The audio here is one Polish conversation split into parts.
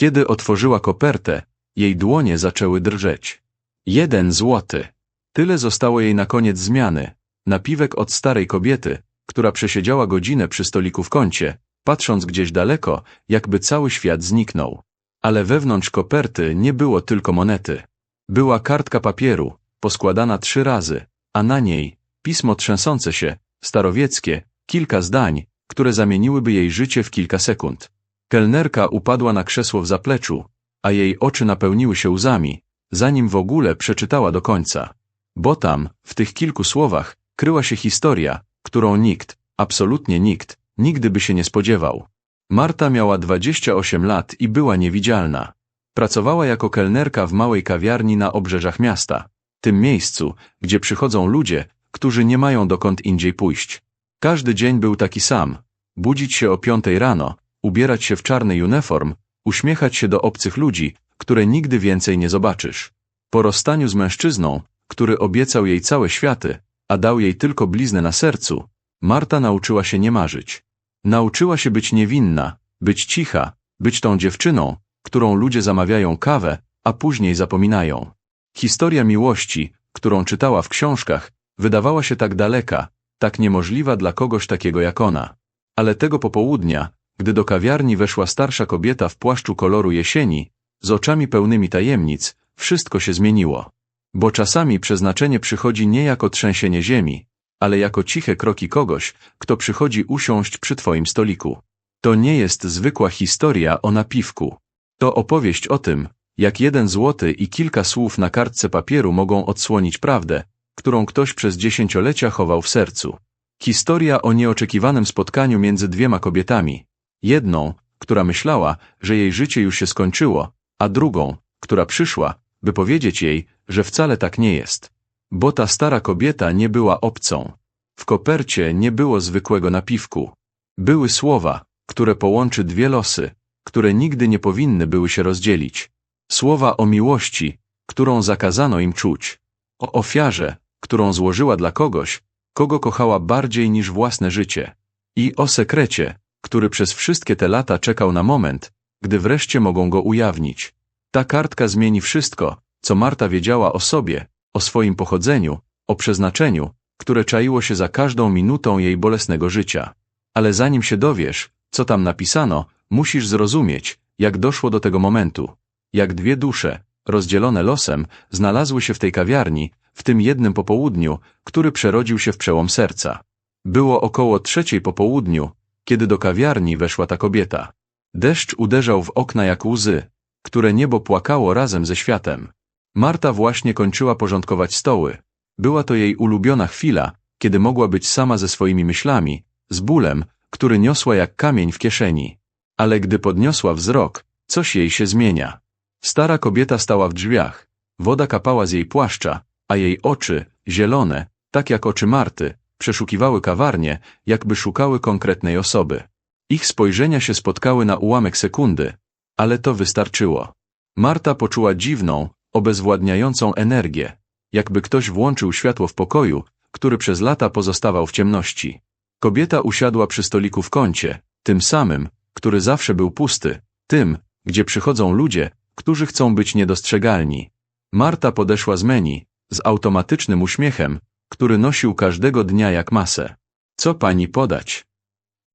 Kiedy otworzyła kopertę, jej dłonie zaczęły drżeć. Jeden złoty. Tyle zostało jej na koniec zmiany. Napiwek od starej kobiety, która przesiedziała godzinę przy stoliku w kącie, patrząc gdzieś daleko, jakby cały świat zniknął. Ale wewnątrz koperty nie było tylko monety. Była kartka papieru, poskładana trzy razy, a na niej pismo trzęsące się, starowieckie, kilka zdań, które zamieniłyby jej życie w kilka sekund. Kelnerka upadła na krzesło w zapleczu, a jej oczy napełniły się łzami, zanim w ogóle przeczytała do końca. Bo tam, w tych kilku słowach, kryła się historia, którą nikt, absolutnie nikt, nigdy by się nie spodziewał. Marta miała 28 lat i była niewidzialna. Pracowała jako kelnerka w małej kawiarni na obrzeżach miasta, tym miejscu, gdzie przychodzą ludzie, którzy nie mają dokąd indziej pójść. Każdy dzień był taki sam. Budzić się o piątej rano, ubierać się w czarny uniform, uśmiechać się do obcych ludzi, które nigdy więcej nie zobaczysz. Po rozstaniu z mężczyzną, który obiecał jej całe światy, a dał jej tylko bliznę na sercu, Marta nauczyła się nie marzyć. Nauczyła się być niewinna, być cicha, być tą dziewczyną, którą ludzie zamawiają kawę, a później zapominają. Historia miłości, którą czytała w książkach, wydawała się tak daleka, tak niemożliwa dla kogoś takiego jak ona. Ale tego popołudnia, gdy do kawiarni weszła starsza kobieta w płaszczu koloru jesieni, z oczami pełnymi tajemnic, wszystko się zmieniło. Bo czasami przeznaczenie przychodzi nie jako trzęsienie ziemi, ale jako ciche kroki kogoś, kto przychodzi usiąść przy twoim stoliku. To nie jest zwykła historia o napiwku. To opowieść o tym, jak jeden złoty i kilka słów na kartce papieru mogą odsłonić prawdę, którą ktoś przez dziesięciolecia chował w sercu. Historia o nieoczekiwanym spotkaniu między dwiema kobietami. Jedną, która myślała, że jej życie już się skończyło, a drugą, która przyszła, by powiedzieć jej, że wcale tak nie jest. Bo ta stara kobieta nie była obcą. W kopercie nie było zwykłego napiwku. Były słowa, które połączy dwie losy, które nigdy nie powinny były się rozdzielić. Słowa o miłości, którą zakazano im czuć. O ofiarze, którą złożyła dla kogoś, kogo kochała bardziej niż własne życie. I o sekrecie, który przez wszystkie te lata czekał na moment, gdy wreszcie mogą go ujawnić. Ta kartka zmieni wszystko, co Marta wiedziała o sobie, o swoim pochodzeniu, o przeznaczeniu, które czaiło się za każdą minutą jej bolesnego życia. Ale zanim się dowiesz, co tam napisano, musisz zrozumieć, jak doszło do tego momentu. Jak dwie dusze, rozdzielone losem, znalazły się w tej kawiarni, w tym jednym popołudniu, który przerodził się w przełom serca. Było około trzeciej po południu, kiedy do kawiarni weszła ta kobieta. Deszcz uderzał w okna jak łzy, które niebo płakało razem ze światem. Marta właśnie kończyła porządkować stoły. Była to jej ulubiona chwila, kiedy mogła być sama ze swoimi myślami, z bólem, który niosła jak kamień w kieszeni. Ale gdy podniosła wzrok, coś jej się zmienia. Stara kobieta stała w drzwiach. Woda kapała z jej płaszcza, a jej oczy, zielone, tak jak oczy Marty, przeszukiwały kawarnię, jakby szukały konkretnej osoby. Ich spojrzenia się spotkały na ułamek sekundy, ale to wystarczyło. Marta poczuła dziwną, obezwładniającą energię, jakby ktoś włączył światło w pokoju, który przez lata pozostawał w ciemności. Kobieta usiadła przy stoliku w kącie, tym samym, który zawsze był pusty, tym, gdzie przychodzą ludzie, którzy chcą być niedostrzegalni. Marta podeszła z menu, z automatycznym uśmiechem, który nosił każdego dnia jak masę. Co pani podać?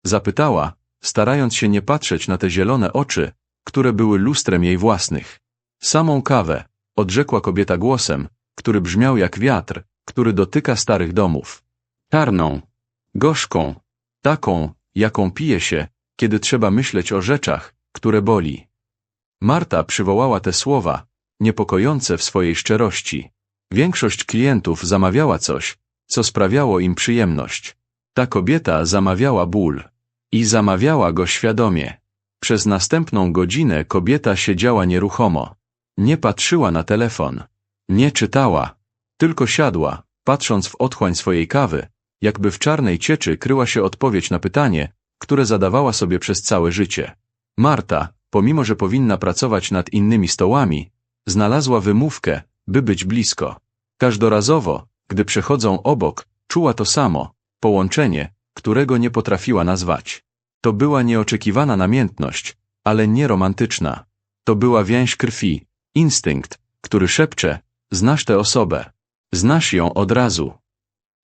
Zapytała, starając się nie patrzeć na te zielone oczy, które były lustrem jej własnych. Samą kawę, odrzekła kobieta głosem, który brzmiał jak wiatr, który dotyka starych domów. Czarną, gorzką, taką, jaką pije się, kiedy trzeba myśleć o rzeczach, które boli. Marta przywołała te słowa, niepokojące w swojej szczerości. Większość klientów zamawiała coś, co sprawiało im przyjemność. Ta kobieta zamawiała ból. I zamawiała go świadomie. Przez następną godzinę kobieta siedziała nieruchomo. Nie patrzyła na telefon. Nie czytała. Tylko siadła, patrząc w otchłań swojej kawy, jakby w czarnej cieczy kryła się odpowiedź na pytanie, które zadawała sobie przez całe życie. Marta, pomimo że powinna pracować nad innymi stołami, znalazła wymówkę, by być blisko. Każdorazowo, gdy przechodzą obok, czuła to samo, połączenie, którego nie potrafiła nazwać. To była nieoczekiwana namiętność, ale nie romantyczna. To była więź krwi, instynkt, który szepcze, znasz tę osobę. Znasz ją od razu.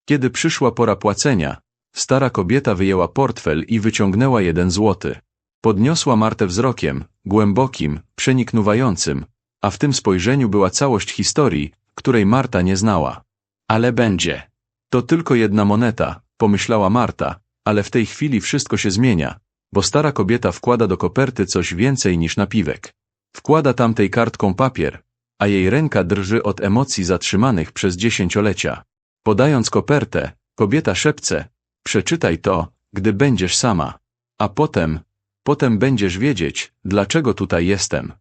Kiedy przyszła pora płacenia, stara kobieta wyjęła portfel i wyciągnęła jeden złoty. Podniosła Martę wzrokiem, głębokim, przeniknuwającym, a w tym spojrzeniu była całość historii, której Marta nie znała. Ale będzie. To tylko jedna moneta, pomyślała Marta, ale w tej chwili wszystko się zmienia, bo stara kobieta wkłada do koperty coś więcej niż napiwek. Wkłada tamtej kartką papier, a jej ręka drży od emocji zatrzymanych przez dziesięciolecia. Podając kopertę, kobieta szepce, przeczytaj to, gdy będziesz sama. A potem, potem będziesz wiedzieć, dlaczego tutaj jestem.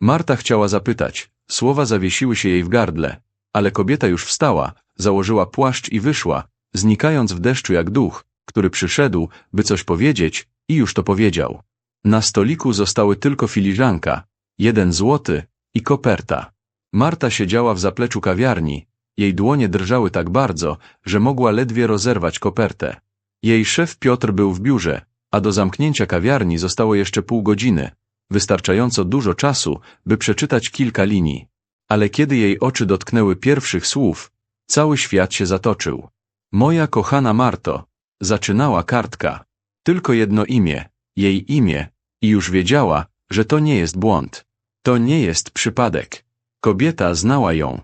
Marta chciała zapytać, słowa zawiesiły się jej w gardle, ale kobieta już wstała, założyła płaszcz i wyszła, znikając w deszczu jak duch, który przyszedł, by coś powiedzieć i już to powiedział. Na stoliku zostały tylko filiżanka, jeden złoty i koperta. Marta siedziała w zapleczu kawiarni, jej dłonie drżały tak bardzo, że mogła ledwie rozerwać kopertę. Jej szef Piotr był w biurze, a do zamknięcia kawiarni zostało jeszcze pół godziny, wystarczająco dużo czasu, by przeczytać kilka linii. Ale kiedy jej oczy dotknęły pierwszych słów, cały świat się zatoczył. Moja kochana Marto, zaczynała kartka. Tylko jedno imię, jej imię, i już wiedziała, że to nie jest błąd. To nie jest przypadek. Kobieta znała ją.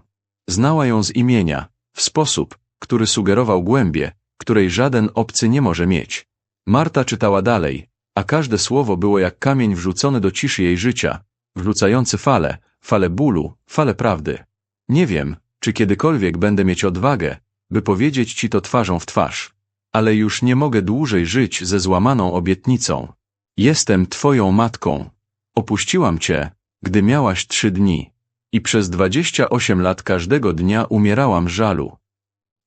Znała ją z imienia, w sposób, który sugerował głębię, której żaden obcy nie może mieć. Marta czytała dalej, a każde słowo było jak kamień wrzucony do ciszy jej życia, wrzucający fale, fale bólu, fale prawdy. Nie wiem, czy kiedykolwiek będę mieć odwagę, by powiedzieć ci to twarzą w twarz. Ale już nie mogę dłużej żyć ze złamaną obietnicą. Jestem twoją matką. Opuściłam cię, gdy miałaś trzy dni. I przez dwadzieścia osiem lat każdego dnia umierałam żalu.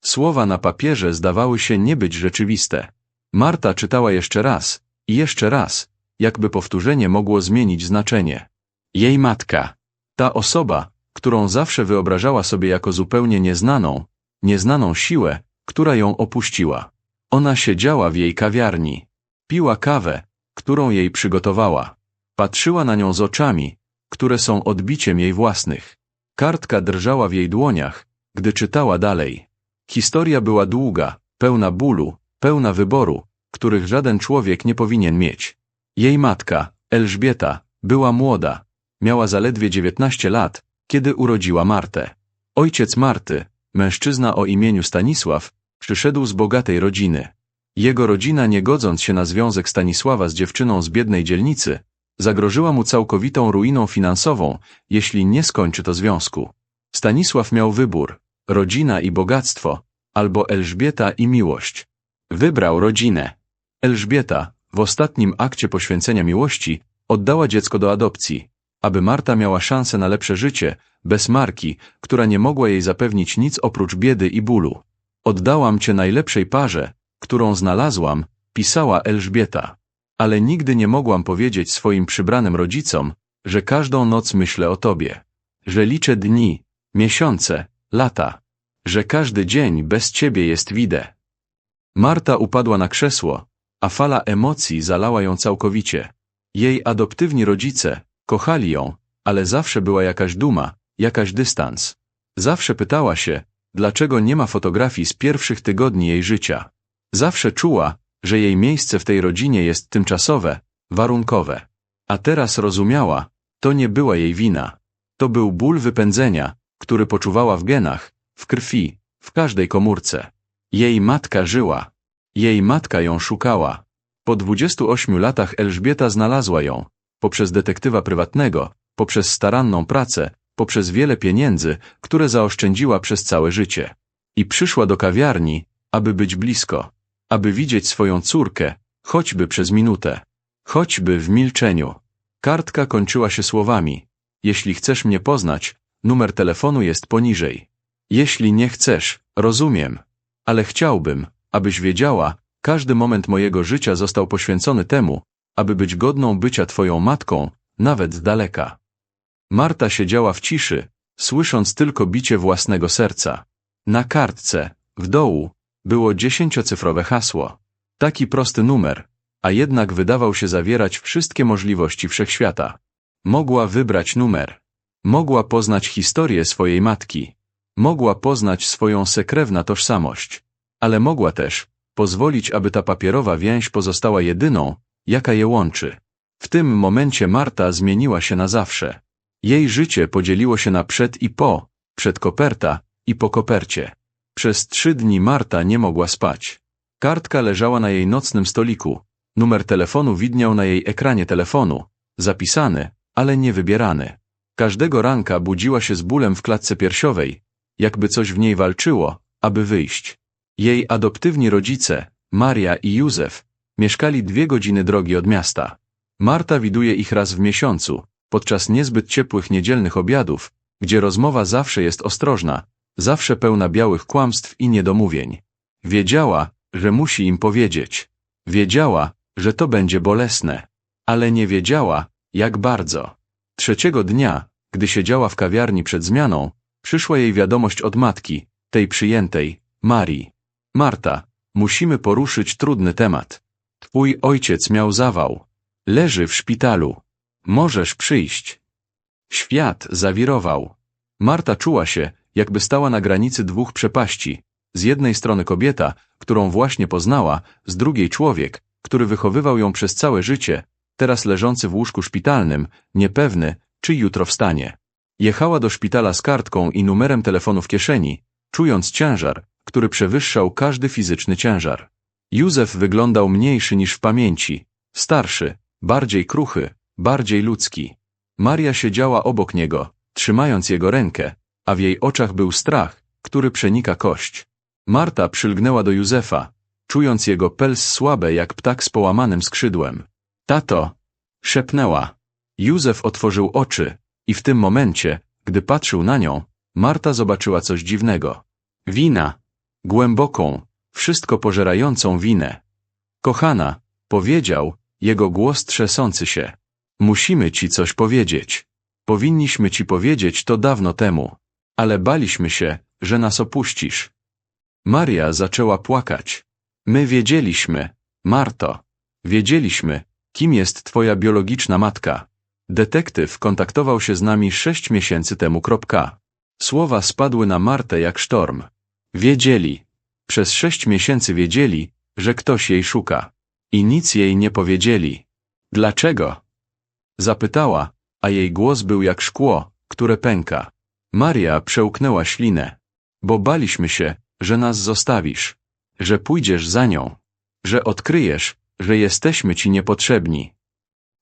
Słowa na papierze zdawały się nie być rzeczywiste. Marta czytała jeszcze raz, i jeszcze raz, jakby powtórzenie mogło zmienić znaczenie. Jej matka. Ta osoba, którą zawsze wyobrażała sobie jako zupełnie nieznaną, nieznaną siłę, która ją opuściła. Ona siedziała w jej kawiarni. Piła kawę, którą jej przygotowała. Patrzyła na nią z oczami, które są odbiciem jej własnych. Kartka drżała w jej dłoniach, gdy czytała dalej. Historia była długa, pełna bólu, pełna wyboru, których żaden człowiek nie powinien mieć. Jej matka, Elżbieta, była młoda. Miała zaledwie 19 lat, kiedy urodziła Martę. Ojciec Marty, mężczyzna o imieniu Stanisław, przyszedł z bogatej rodziny. Jego rodzina, nie godząc się na związek Stanisława z dziewczyną z biednej dzielnicy, zagrożyła mu całkowitą ruiną finansową, jeśli nie skończy to związku. Stanisław miał wybór, rodzina i bogactwo, albo Elżbieta i miłość. Wybrał rodzinę. Elżbieta, w ostatnim akcie poświęcenia miłości, oddała dziecko do adopcji, aby Marta miała szansę na lepsze życie, bez Marki, która nie mogła jej zapewnić nic oprócz biedy i bólu. Oddałam cię najlepszej parze, którą znalazłam, pisała Elżbieta. Ale nigdy nie mogłam powiedzieć swoim przybranym rodzicom, że każdą noc myślę o tobie, że liczę dni, miesiące, lata, że każdy dzień bez ciebie jest widę. Marta upadła na krzesło, a fala emocji zalała ją całkowicie. Jej adoptywni rodzice kochali ją, ale zawsze była jakaś duma, jakaś dystans. Zawsze pytała się, dlaczego nie ma fotografii z pierwszych tygodni jej życia. Zawsze czuła, że jej miejsce w tej rodzinie jest tymczasowe, warunkowe. A teraz rozumiała, to nie była jej wina. To był ból wypędzenia, który poczuwała w genach, w krwi, w każdej komórce. Jej matka żyła. Jej matka ją szukała. Po 28 latach Elżbieta znalazła ją, poprzez detektywa prywatnego, poprzez staranną pracę, poprzez wiele pieniędzy, które zaoszczędziła przez całe życie. I przyszła do kawiarni, aby być blisko, aby widzieć swoją córkę, choćby przez minutę, choćby w milczeniu. Kartka kończyła się słowami. Jeśli chcesz mnie poznać, numer telefonu jest poniżej. Jeśli nie chcesz, rozumiem, ale chciałbym, abyś wiedziała, każdy moment mojego życia został poświęcony temu, aby być godną bycia Twoją matką, nawet z daleka. Marta siedziała w ciszy, słysząc tylko bicie własnego serca. Na kartce, w dołu, było dziesięciocyfrowe hasło. Taki prosty numer, a jednak wydawał się zawierać wszystkie możliwości wszechświata. Mogła wybrać numer. Mogła poznać historię swojej matki. Mogła poznać swoją sekrewna tożsamość. Ale mogła też pozwolić, aby ta papierowa więź pozostała jedyną, jaka je łączy. W tym momencie Marta zmieniła się na zawsze. Jej życie podzieliło się na przed i po, przed koperta i po kopercie. Przez trzy dni Marta nie mogła spać. Kartka leżała na jej nocnym stoliku. Numer telefonu widniał na jej ekranie telefonu. Zapisany, ale nie wybierany. Każdego ranka budziła się z bólem w klatce piersiowej, jakby coś w niej walczyło, aby wyjść. Jej adoptywni rodzice, Maria i Józef, mieszkali dwie godziny drogi od miasta. Marta widuje ich raz w miesiącu, podczas niezbyt ciepłych niedzielnych obiadów, gdzie rozmowa zawsze jest ostrożna, zawsze pełna białych kłamstw i niedomówień. Wiedziała, że musi im powiedzieć. Wiedziała, że to będzie bolesne. Ale nie wiedziała, jak bardzo. Trzeciego dnia, gdy siedziała w kawiarni przed zmianą, przyszła jej wiadomość od matki, tej przyjętej, Marii. Marta, musimy poruszyć trudny temat. Twój ojciec miał zawał. Leży w szpitalu. Możesz przyjść. Świat zawirował. Marta czuła się, jakby stała na granicy dwóch przepaści. Z jednej strony kobieta, którą właśnie poznała, z drugiej człowiek, który wychowywał ją przez całe życie, teraz leżący w łóżku szpitalnym, niepewny, czy jutro wstanie. Jechała do szpitala z kartką i numerem telefonu w kieszeni, czując ciężar, który przewyższał każdy fizyczny ciężar. Józef wyglądał mniejszy niż w pamięci, starszy, bardziej kruchy, bardziej ludzki. Maria siedziała obok niego, trzymając jego rękę, a w jej oczach był strach, który przenika kość. Marta przylgnęła do Józefa, czując jego pels słabe jak ptak z połamanym skrzydłem. Tato! szepnęła. Józef otworzył oczy i w tym momencie, gdy patrzył na nią, Marta zobaczyła coś dziwnego. Wina. Głęboką, wszystko pożerającą winę. Kochana, powiedział, jego głos trzęsący się. Musimy ci coś powiedzieć. Powinniśmy ci powiedzieć to dawno temu. Ale baliśmy się, że nas opuścisz. Maria zaczęła płakać. My wiedzieliśmy, Marto, wiedzieliśmy, kim jest twoja biologiczna matka. Detektyw kontaktował się z nami sześć miesięcy temu. Słowa spadły na Martę jak sztorm. Wiedzieli. Przez sześć miesięcy wiedzieli, że ktoś jej szuka. I nic jej nie powiedzieli. Dlaczego? Zapytała, a jej głos był jak szkło, które pęka. Maria przełknęła ślinę. Bo baliśmy się, że nas zostawisz, że pójdziesz za nią, że odkryjesz, że jesteśmy ci niepotrzebni.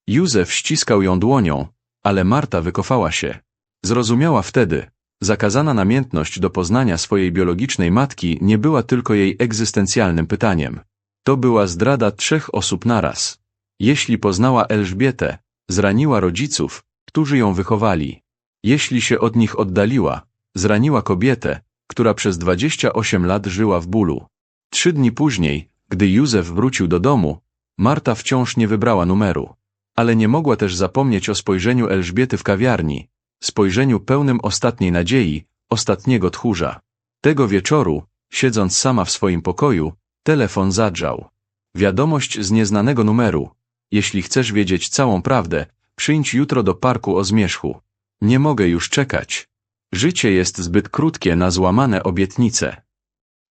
Józef ściskał ją dłonią, ale Marta wykofała się. Zrozumiała wtedy, zakazana namiętność do poznania swojej biologicznej matki nie była tylko jej egzystencjalnym pytaniem. To była zdrada trzech osób naraz. Jeśli poznała Elżbietę, zraniła rodziców, którzy ją wychowali. Jeśli się od nich oddaliła, zraniła kobietę, która przez 28 lat żyła w bólu. Trzy dni później, gdy Józef wrócił do domu, Marta wciąż nie wybrała numeru. Ale nie mogła też zapomnieć o spojrzeniu Elżbiety w kawiarni, spojrzeniu pełnym ostatniej nadziei, ostatniego tchórza. Tego wieczoru, siedząc sama w swoim pokoju, telefon zadrzał. Wiadomość z nieznanego numeru. Jeśli chcesz wiedzieć całą prawdę, przyjdź jutro do parku o zmierzchu. Nie mogę już czekać. Życie jest zbyt krótkie na złamane obietnice.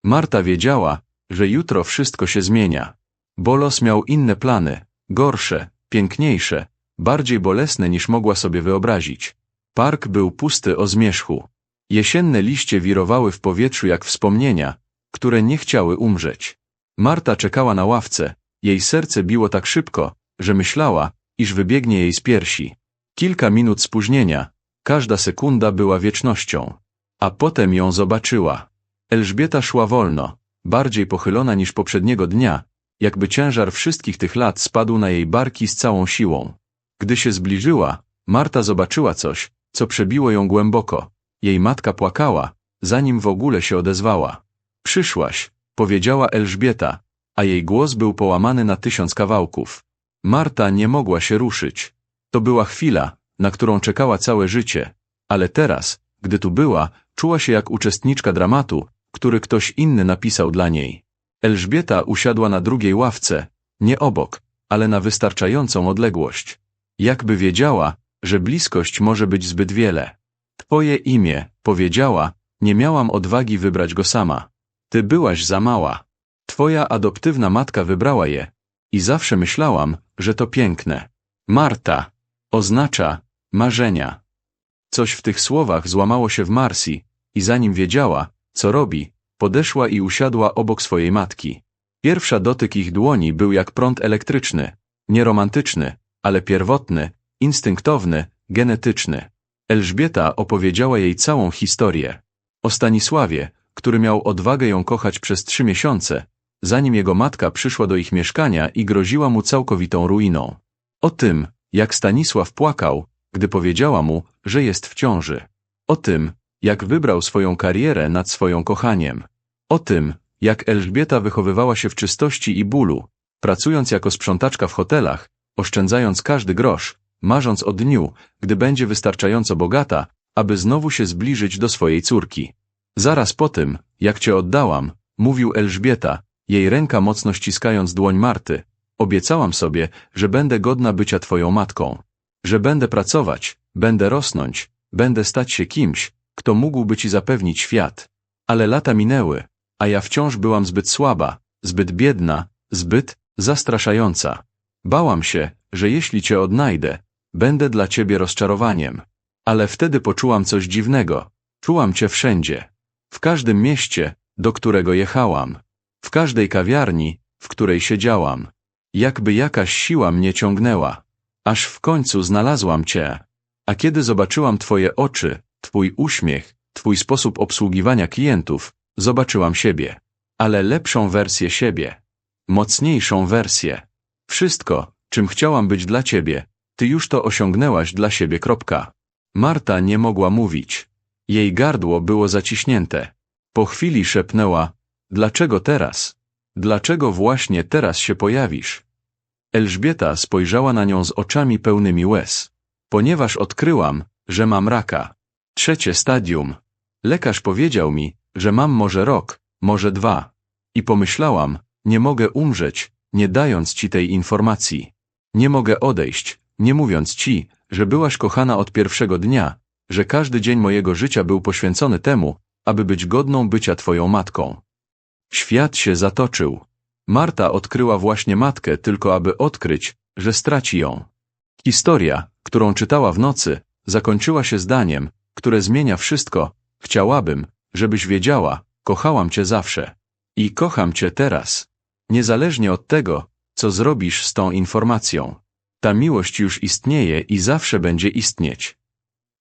Marta wiedziała, że jutro wszystko się zmienia. Bolos miał inne plany, gorsze, piękniejsze, bardziej bolesne niż mogła sobie wyobrazić. Park był pusty o zmierzchu. Jesienne liście wirowały w powietrzu jak wspomnienia, które nie chciały umrzeć. Marta czekała na ławce, jej serce biło tak szybko, że myślała, iż wybiegnie jej z piersi. Kilka minut spóźnienia, każda sekunda była wiecznością. A potem ją zobaczyła. Elżbieta szła wolno, bardziej pochylona niż poprzedniego dnia, jakby ciężar wszystkich tych lat spadł na jej barki z całą siłą. Gdy się zbliżyła, Marta zobaczyła coś, co przebiło ją głęboko. Jej matka płakała, zanim w ogóle się odezwała. Przyszłaś, powiedziała Elżbieta, a jej głos był połamany na tysiąc kawałków. Marta nie mogła się ruszyć. To była chwila, na którą czekała całe życie, ale teraz, gdy tu była, czuła się jak uczestniczka dramatu, który ktoś inny napisał dla niej. Elżbieta usiadła na drugiej ławce, nie obok, ale na wystarczającą odległość. Jakby wiedziała, że bliskość może być zbyt wiele. Twoje imię, powiedziała, nie miałam odwagi wybrać go sama. Ty byłaś za mała. Twoja adoptywna matka wybrała je. I zawsze myślałam, że to piękne. Marta oznacza marzenia. Coś w tych słowach złamało się w Marsi i zanim wiedziała, co robi, podeszła i usiadła obok swojej matki. Pierwsza dotyk ich dłoni był jak prąd elektryczny, nieromantyczny, ale pierwotny, instynktowny, genetyczny. Elżbieta opowiedziała jej całą historię. O Stanisławie, który miał odwagę ją kochać przez trzy miesiące, zanim jego matka przyszła do ich mieszkania i groziła mu całkowitą ruiną. O tym, jak Stanisław płakał, gdy powiedziała mu, że jest w ciąży. O tym, jak wybrał swoją karierę nad swoją kochaniem. O tym, jak Elżbieta wychowywała się w czystości i bólu, pracując jako sprzątaczka w hotelach, oszczędzając każdy grosz, marząc o dniu, gdy będzie wystarczająco bogata, aby znowu się zbliżyć do swojej córki. Zaraz po tym, jak cię oddałam, mówił Elżbieta, jej ręka mocno ściskając dłoń Marty, obiecałam sobie, że będę godna bycia twoją matką, że będę pracować, będę rosnąć, będę stać się kimś, kto mógłby ci zapewnić świat. Ale lata minęły, a ja wciąż byłam zbyt słaba, zbyt biedna, zbyt zastraszająca. Bałam się, że jeśli cię odnajdę, będę dla ciebie rozczarowaniem. Ale wtedy poczułam coś dziwnego. Czułam cię wszędzie. W każdym mieście, do którego jechałam. W każdej kawiarni, w której siedziałam. Jakby jakaś siła mnie ciągnęła. Aż w końcu znalazłam cię. A kiedy zobaczyłam twoje oczy, twój uśmiech, twój sposób obsługiwania klientów, zobaczyłam siebie. Ale lepszą wersję siebie. Mocniejszą wersję. Wszystko, czym chciałam być dla ciebie, ty już to osiągnęłaś dla siebie. Kropka. Marta nie mogła mówić. Jej gardło było zaciśnięte. Po chwili szepnęła, dlaczego teraz? Dlaczego właśnie teraz się pojawisz? Elżbieta spojrzała na nią z oczami pełnymi łez. Ponieważ odkryłam, że mam raka. Trzecie stadium. Lekarz powiedział mi, że mam może rok, może dwa. I pomyślałam, nie mogę umrzeć, nie dając ci tej informacji. Nie mogę odejść, nie mówiąc ci, że byłaś kochana od pierwszego dnia, że każdy dzień mojego życia był poświęcony temu, aby być godną bycia twoją matką. Świat się zatoczył. Marta odkryła właśnie matkę tylko aby odkryć, że straci ją. Historia, którą czytała w nocy, zakończyła się zdaniem, które zmienia wszystko. Chciałabym, żebyś wiedziała, kochałam cię zawsze. I kocham cię teraz. Niezależnie od tego, co zrobisz z tą informacją. Ta miłość już istnieje i zawsze będzie istnieć.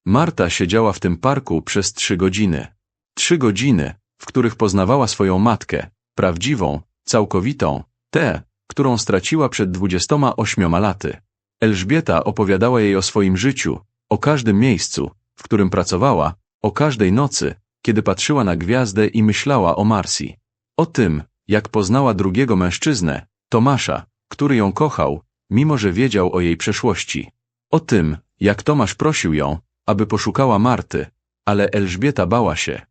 Marta siedziała w tym parku przez trzy godziny. Trzy godziny, w których poznawała swoją matkę, prawdziwą, całkowitą, tę, którą straciła przed dwudziestoma ośmioma laty. Elżbieta opowiadała jej o swoim życiu, o każdym miejscu, w którym pracowała, o każdej nocy, kiedy patrzyła na gwiazdę i myślała o Marsi. O tym, jak poznała drugiego mężczyznę, Tomasza, który ją kochał, mimo że wiedział o jej przeszłości. O tym, jak Tomasz prosił ją, aby poszukała Marty, ale Elżbieta bała się.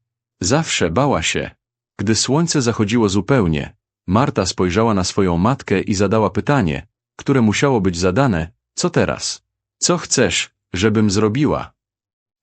Zawsze bała się. Gdy słońce zachodziło zupełnie, Marta spojrzała na swoją matkę i zadała pytanie, które musiało być zadane, co teraz? Co chcesz, żebym zrobiła?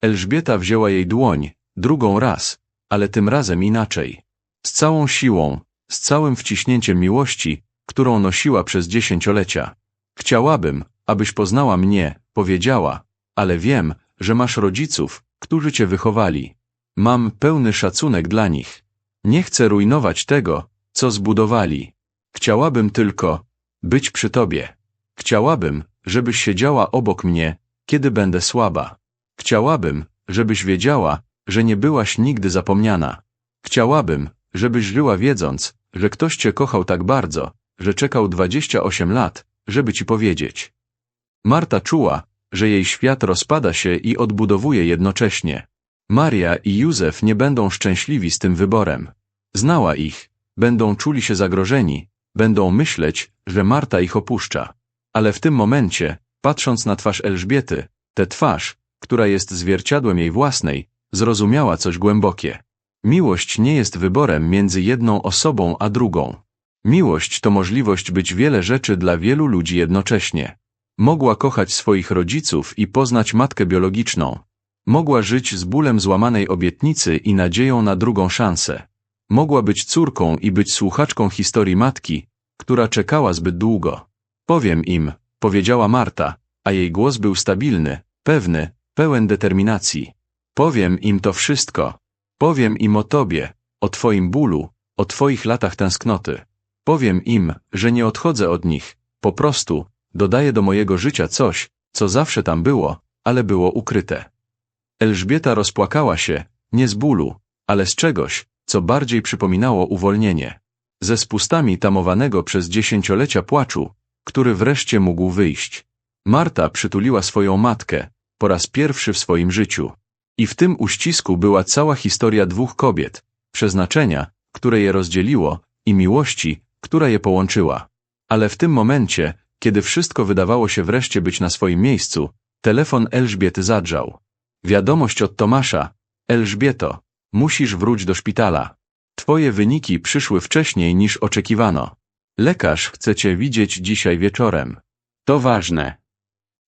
Elżbieta wzięła jej dłoń, drugą raz, ale tym razem inaczej. Z całą siłą, z całym wciśnięciem miłości, którą nosiła przez dziesięciolecia. Chciałabym, abyś poznała mnie, powiedziała, ale wiem, że masz rodziców, którzy cię wychowali. Mam pełny szacunek dla nich. Nie chcę rujnować tego, co zbudowali. Chciałabym tylko być przy tobie. Chciałabym, żebyś siedziała obok mnie, kiedy będę słaba. Chciałabym, żebyś wiedziała, że nie byłaś nigdy zapomniana. Chciałabym, żebyś żyła wiedząc, że ktoś cię kochał tak bardzo, że czekał 28 lat, żeby ci powiedzieć. Marta czuła, że jej świat rozpada się i odbudowuje jednocześnie. Maria i Józef nie będą szczęśliwi z tym wyborem. Znała ich, będą czuli się zagrożeni, będą myśleć, że Marta ich opuszcza. Ale w tym momencie, patrząc na twarz Elżbiety, tę twarz, która jest zwierciadłem jej własnej, zrozumiała coś głębokie. Miłość nie jest wyborem między jedną osobą a drugą. Miłość to możliwość być wiele rzeczy dla wielu ludzi jednocześnie. Mogła kochać swoich rodziców i poznać matkę biologiczną. Mogła żyć z bólem złamanej obietnicy i nadzieją na drugą szansę. Mogła być córką i być słuchaczką historii matki, która czekała zbyt długo. Powiem im, powiedziała Marta, a jej głos był stabilny, pewny, pełen determinacji. Powiem im to wszystko. Powiem im o tobie, o twoim bólu, o twoich latach tęsknoty. Powiem im, że nie odchodzę od nich, po prostu dodaję do mojego życia coś, co zawsze tam było, ale było ukryte. Elżbieta rozpłakała się, nie z bólu, ale z czegoś, co bardziej przypominało uwolnienie. Ze spustami tamowanego przez dziesięciolecia płaczu, który wreszcie mógł wyjść. Marta przytuliła swoją matkę, po raz pierwszy w swoim życiu. I w tym uścisku była cała historia dwóch kobiet, przeznaczenia, które je rozdzieliło, i miłości, która je połączyła. Ale w tym momencie, kiedy wszystko wydawało się wreszcie być na swoim miejscu, telefon Elżbiety zadrzał. Wiadomość od Tomasza. Elżbieto, musisz wróć do szpitala. Twoje wyniki przyszły wcześniej niż oczekiwano. Lekarz chce cię widzieć dzisiaj wieczorem. To ważne.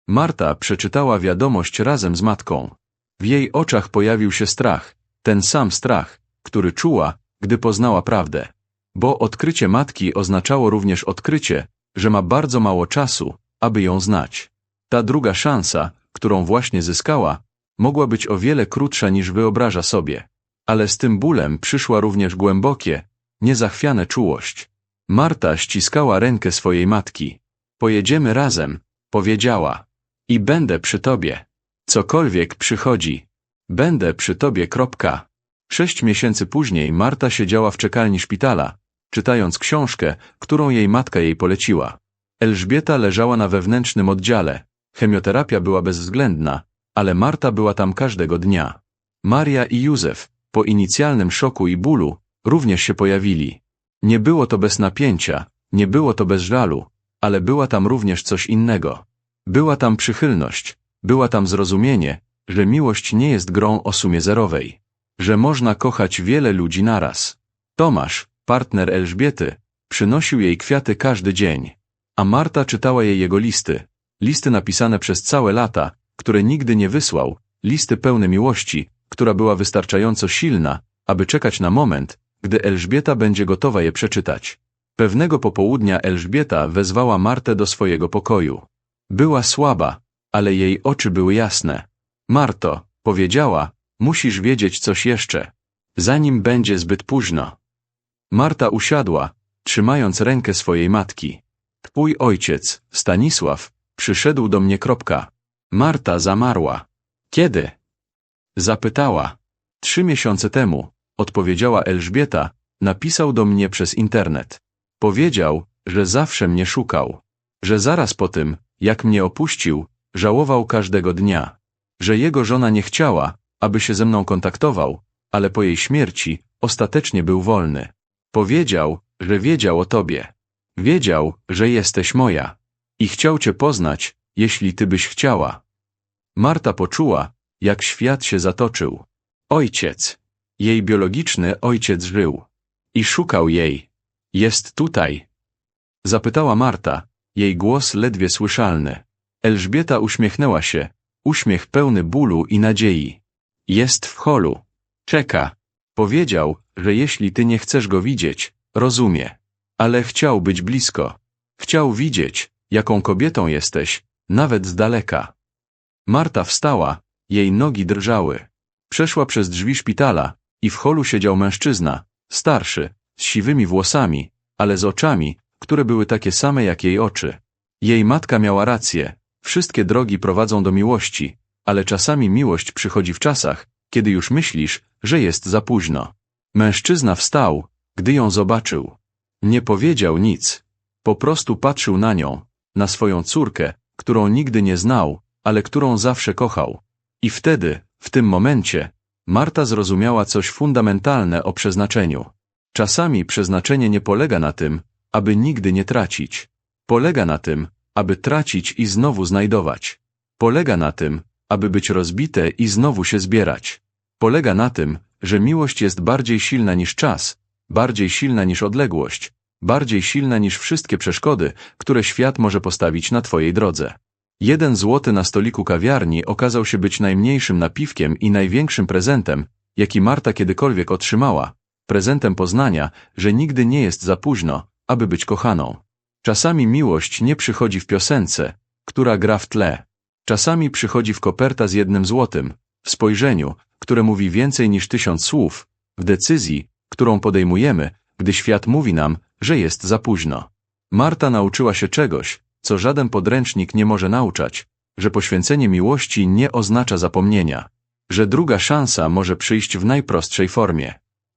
Marta przeczytała wiadomość razem z matką. W jej oczach pojawił się strach, ten sam strach, który czuła, gdy poznała prawdę. Bo odkrycie matki oznaczało również odkrycie, że ma bardzo mało czasu, aby ją znać. Ta druga szansa, którą właśnie zyskała, mogła być o wiele krótsza niż wyobraża sobie. Ale z tym bólem przyszła również głębokie, niezachwiane czułość. Marta ściskała rękę swojej matki. Pojedziemy razem, powiedziała. I będę przy tobie. Cokolwiek przychodzi. Będę przy tobie. Kropka. Sześć miesięcy później Marta siedziała w czekalni szpitala, czytając książkę, którą jej matka jej poleciła. Elżbieta leżała na wewnętrznym oddziale. Chemioterapia była bezwzględna, ale Marta była tam każdego dnia. Maria i Józef, po inicjalnym szoku i bólu, również się pojawili. Nie było to bez napięcia, nie było to bez żalu, ale była tam również coś innego. Była tam przychylność, była tam zrozumienie, że miłość nie jest grą o sumie zerowej, że można kochać wiele ludzi naraz. Tomasz, partner Elżbiety, przynosił jej kwiaty każdy dzień, a Marta czytała jej jego listy, listy napisane przez całe lata, które nigdy nie wysłał, listy pełne miłości, która była wystarczająco silna, aby czekać na moment, gdy Elżbieta będzie gotowa je przeczytać. Pewnego popołudnia Elżbieta wezwała Martę do swojego pokoju. Była słaba, ale jej oczy były jasne. Marto, powiedziała, musisz wiedzieć coś jeszcze, zanim będzie zbyt późno. Marta usiadła, trzymając rękę swojej matki. Twój ojciec, Stanisław, przyszedł do mnie. Kropka. Marta zamarła. Kiedy? Zapytała. Trzy miesiące temu, odpowiedziała Elżbieta, napisał do mnie przez internet. Powiedział, że zawsze mnie szukał. Że zaraz po tym, jak mnie opuścił, żałował każdego dnia. Że jego żona nie chciała, aby się ze mną kontaktował, ale po jej śmierci ostatecznie był wolny. Powiedział, że wiedział o tobie. Wiedział, że jesteś moja. I chciał cię poznać, jeśli ty byś chciała. Marta poczuła, jak świat się zatoczył. Ojciec. Jej biologiczny ojciec żył. I szukał jej. Jest tutaj. Zapytała Marta, jej głos ledwie słyszalny. Elżbieta uśmiechnęła się, uśmiech pełny bólu i nadziei. Jest w holu. Czeka. Powiedział, że jeśli ty nie chcesz go widzieć, rozumie. Ale chciał być blisko. Chciał widzieć, jaką kobietą jesteś, nawet z daleka. Marta wstała, jej nogi drżały. Przeszła przez drzwi szpitala i w holu siedział mężczyzna, starszy, z siwymi włosami, ale z oczami, które były takie same jak jej oczy. Jej matka miała rację, wszystkie drogi prowadzą do miłości, ale czasami miłość przychodzi w czasach, kiedy już myślisz, że jest za późno. Mężczyzna wstał, gdy ją zobaczył. Nie powiedział nic. Po prostu patrzył na nią, na swoją córkę, którą nigdy nie znał, ale którą zawsze kochał. I wtedy, w tym momencie, Marta zrozumiała coś fundamentalne o przeznaczeniu. Czasami przeznaczenie nie polega na tym, aby nigdy nie tracić. Polega na tym, aby tracić i znowu znajdować. Polega na tym, aby być rozbite i znowu się zbierać. Polega na tym, że miłość jest bardziej silna niż czas, bardziej silna niż odległość, bardziej silna niż wszystkie przeszkody, które świat może postawić na Twojej drodze. Jeden złoty na stoliku kawiarni okazał się być najmniejszym napiwkiem i największym prezentem, jaki Marta kiedykolwiek otrzymała. Prezentem poznania, że nigdy nie jest za późno, aby być kochaną. Czasami miłość nie przychodzi w piosence, która gra w tle. Czasami przychodzi w koperta z jednym złotym, w spojrzeniu, które mówi więcej niż tysiąc słów, w decyzji, którą podejmujemy, gdy świat mówi nam, że jest za późno. Marta nauczyła się czegoś, co żaden podręcznik nie może nauczać, że poświęcenie miłości nie oznacza zapomnienia, że druga szansa może przyjść w najprostszej formie,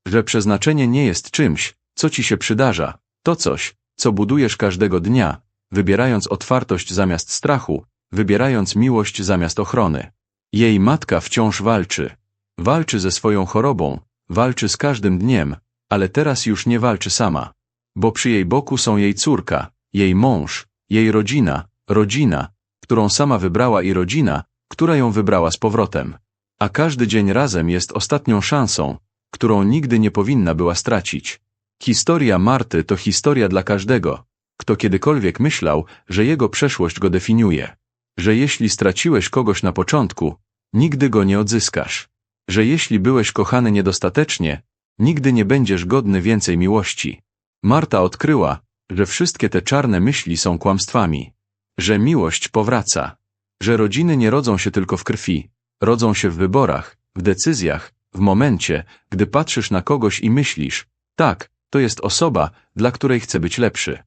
że przeznaczenie nie jest czymś, co ci się przydarza, to coś, co budujesz każdego dnia, wybierając otwartość zamiast strachu, wybierając miłość zamiast ochrony. Jej matka wciąż walczy. Walczy ze swoją chorobą, walczy z każdym dniem, ale teraz już nie walczy sama. Bo przy jej boku są jej córka, jej mąż, jej rodzina, rodzina, którą sama wybrała i rodzina, która ją wybrała z powrotem. A każdy dzień razem jest ostatnią szansą, którą nigdy nie powinna była stracić. Historia Marty to historia dla każdego, kto kiedykolwiek myślał, że jego przeszłość go definiuje. Że jeśli straciłeś kogoś na początku, nigdy go nie odzyskasz. Że jeśli byłeś kochany niedostatecznie, nigdy nie będziesz godny więcej miłości. Marta odkryła, że wszystkie te czarne myśli są kłamstwami. Że miłość powraca. Że rodziny nie rodzą się tylko w krwi, rodzą się w wyborach, w decyzjach, w momencie, gdy patrzysz na kogoś i myślisz, tak, to jest osoba, dla której chcę być lepszy.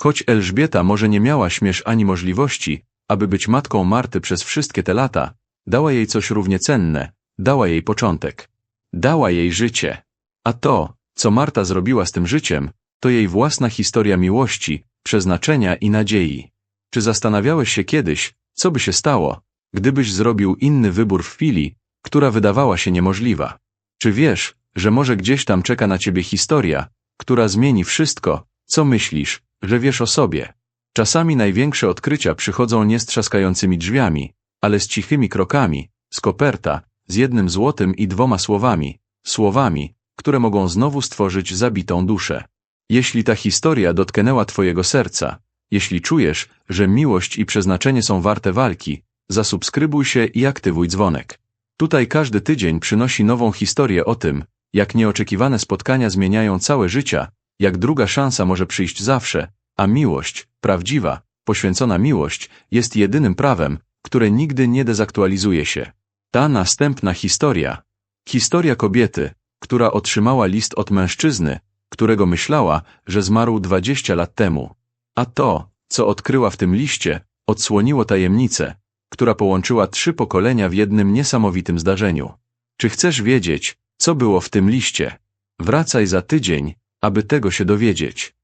Choć Elżbieta może nie miała śmiesz ani możliwości, aby być matką Marty przez wszystkie te lata, dała jej coś równie cenne, dała jej początek. Dała jej życie. A to, co Marta zrobiła z tym życiem, to jej własna historia miłości, przeznaczenia i nadziei. Czy zastanawiałeś się kiedyś, co by się stało, gdybyś zrobił inny wybór w chwili, która wydawała się niemożliwa? Czy wiesz, że może gdzieś tam czeka na ciebie historia, która zmieni wszystko, co myślisz, że wiesz o sobie? Czasami największe odkrycia przychodzą nie z trzaskającymi drzwiami, ale z cichymi krokami, z koperta, z jednym złotym i dwoma słowami, słowami, które mogą znowu stworzyć zabitą duszę. Jeśli ta historia dotknęła Twojego serca, jeśli czujesz, że miłość i przeznaczenie są warte walki, zasubskrybuj się i aktywuj dzwonek. Tutaj każdy tydzień przynosi nową historię o tym, jak nieoczekiwane spotkania zmieniają całe życia, jak druga szansa może przyjść zawsze, a miłość, prawdziwa, poświęcona miłość, jest jedynym prawem, które nigdy nie dezaktualizuje się. Ta następna historia. Historia kobiety, która otrzymała list od mężczyzny, którego myślała, że zmarł dwadzieścia lat temu. A to, co odkryła w tym liście, odsłoniło tajemnicę, która połączyła trzy pokolenia w jednym niesamowitym zdarzeniu. Czy chcesz wiedzieć, co było w tym liście? Wracaj za tydzień, aby tego się dowiedzieć.